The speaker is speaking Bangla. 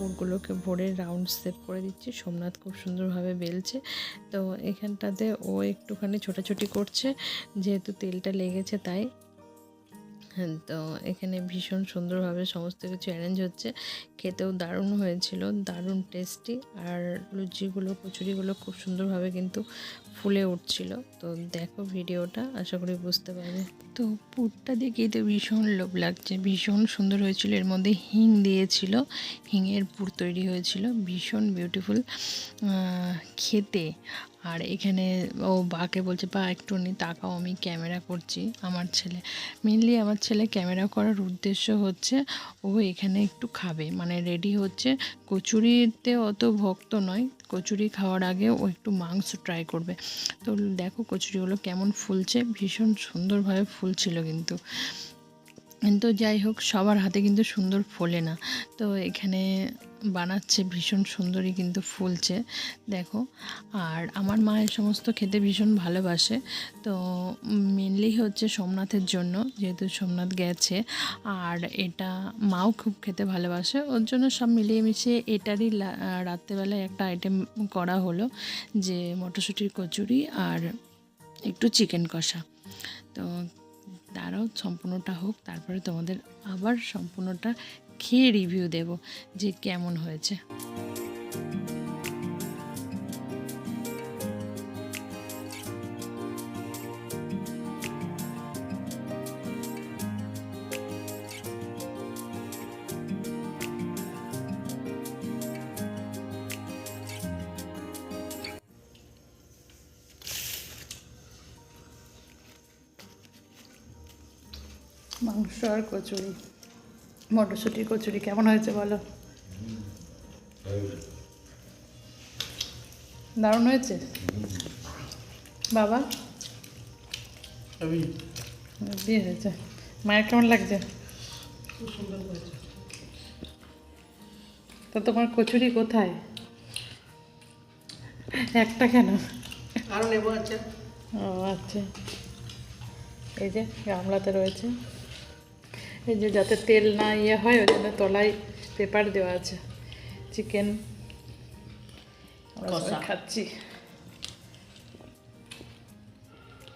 করে রাউন্ড শেপ করে দিচ্ছি। সোমনাথ খুব সুন্দরভাবে বেলছে। তো এখানটাতে ও একটুখানি ছোটাছুটি করছে, যেহেতু তেলটা লেগেছে তাই। তো এখানে ভীষণ সুন্দরভাবে সমস্ত কিছু অ্যারেঞ্জ হচ্ছে। খেতেও দারুণ হয়েছিল, দারুণ টেস্টি আর লুচিগুলো, কচুরিগুলো খুব সুন্দরভাবে কিন্তু ফুলে উঠছিল। তো দেখো ভিডিওটা, আশা করি বুঝতে পারবে। তো পুরটা দেখেই তো ভীষণ লোভ লাগছে, ভীষণ সুন্দর হয়েছিল। এর মধ্যে হিং দিয়েছিল হিঙের পুর তৈরি হয়েছিল, ভীষণ বিউটিফুল খেতে। আর এখানে ও বাকে বলছে বা একটু নি, তাকাও, আমি ক্যামেরা করছি আমার ছেলে। মেনলি আমার ছেলে ক্যামেরা করার উদ্দেশ্য হচ্ছে, ও এখানে একটু খাবে। মানে রেডি হচ্ছে, কচুরিতে অত ভক্ত নয়, কচুরি খাওয়ার আগে ও একটু মাংস ট্রাই করবে। তো দেখো কচুরিগুলো কেমন ফুলছে, ভীষণ সুন্দরভাবে ফুলছিল কিন্তু। কিন্তু যাই হোক, সবার হাতে কিন্তু সুন্দর ফোলে না। তো এখানে বানাচ্ছে, ভীষণ সুন্দরই কিন্তু ফুলছে, দেখো। আর আমার মায়ের সমস্ত খেতে ভীষণ ভালোবাসে, তো মেনলি হচ্ছে সোমনাথের জন্য, যেহেতু সোমনাথ গেছে। আর এটা মাও খুব খেতে ভালোবাসে, ওর জন্য সব মিলিয়ে মিশিয়ে এটারই রাত্রেবেলায় একটা আইটেম করা হলো, যে মটরশুঁটির কচুরি আর একটু চিকেন কষা। তো তারাও সম্পূর্ণটা হোক, তারপরে তোমাদের আবার সম্পূর্ণটা খেয়ে রিভিউ দেব যে কেমন হয়েছে। মাংস আর কচুরি। মটরশুঁটির কচুরি কেমন হয়েছে বলো? দারুণ হয়েছে? বাবা? দিয়ে হয়েছে। মায়ের কেমন লাগছে? তো তোমার কচুরি কোথায়? একটা কেন? আরও নেব আছে ও আচ্ছা। এই যে গামলাতে রয়েছে। এই যে যাতে তেল না ইয়ে হয় ওই জন্য তলায় পেপার দেওয়া আছে। চিকেন খাচ্ছি।